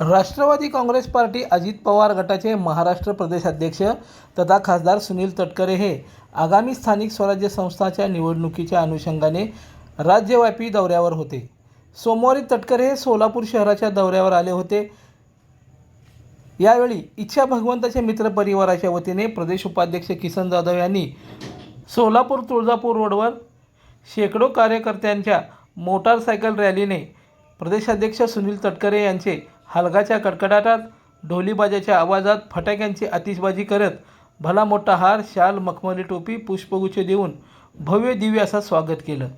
Rashtrawadi Congress party Ajit Pawar गटाचे महाराष्ट्र प्रदेशाध्यक्ष तथा खासदार सुनील तटकरे हे आगामी स्थानिक स्वराज्य संस्थाच्या निवडणुकीच्या अनुषंगाने राज्यव्यापी दौऱ्यावर होते. सोमवारी तटकरे हे सोलापूर शहराच्या दौऱ्यावर आले होते. यावेळी इच्छा भगवंताच्या मित्र परिवाराच्या वतीने प्रदेश उपाध्यक्ष किसन जाधव यांनी सोलापूर तुळजापूर रोडवर शेकडो कार्यकर्त्यांच्या मोटारसायकल रॅलीने प्रदेशाध्यक्ष सुनील तटकरे यांचे हलगाच्या कडकडाटात ढोलीबाजाच्या आवाजात फटाक्यांची आतिषबाजी करत भला मोठा हार शाल मखमली टोपी पुष्पगुच्छ देऊन भव्य दिव्य असं स्वागत केलं.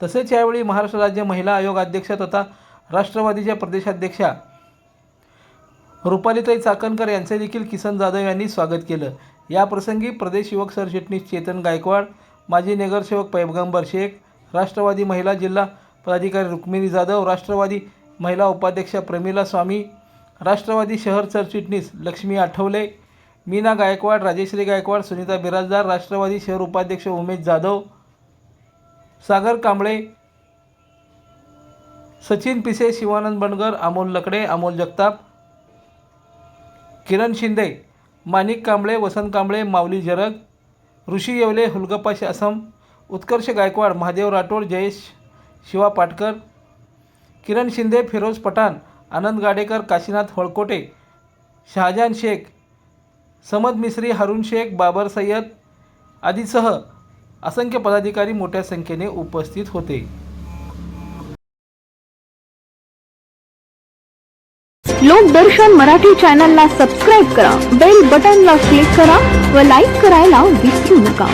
तसेच यावेळी महाराष्ट्र राज्य महिला आयोग अध्यक्ष तथा राष्ट्रवादीच्या प्रदेशाध्यक्षा रुपालीताई चाकणकर यांचे देखील किसन जाधव यांनी स्वागत केलं. या प्रसंगी प्रदेश युवक सरचिटणीस चेतन गायकवाड माजी नगरसेवक पैगंबर शेख राष्ट्रवादी महिला जिल्हा पदाधिकारी रुक्मिणी जाधव राष्ट्रवादी महिला उपाध्यक्ष प्रमिला स्वामी राष्ट्रवादी शहर सरचिटणीस लक्ष्मी आठवले मीना गायकवाड राजेश्री गायकवाड सुनीता बिराजदार राष्ट्रवादी शहर उपाध्यक्ष उमेश जाधव सागर कांबळे सचिन पिसे शिवानंद बनगर अमोल लकडे अमोल जगताप किरण शिंदे माणिक कांबळे वसंत कांबळे माऊली जरग ऋषी येवले हुलगप्पा शासम उत्कर्ष गायकवाड महादेव राठोड जयेश शिवा पाटकर किरण शिंदे फिरोज पठाण आनंद गाडेकर काशीनाथ होळकोटे शहाजान शेख समद मिस्री हरुण शेख बाबर सय्यद आदीसह असंख्य पदाधिकारी मोठ्या संख्येने उपस्थित होते. लोकदर्शन मराठी चॅनलला सबस्क्राईब करा बेल बटनला क्लिक करा व लाईक करायला विसरू नका.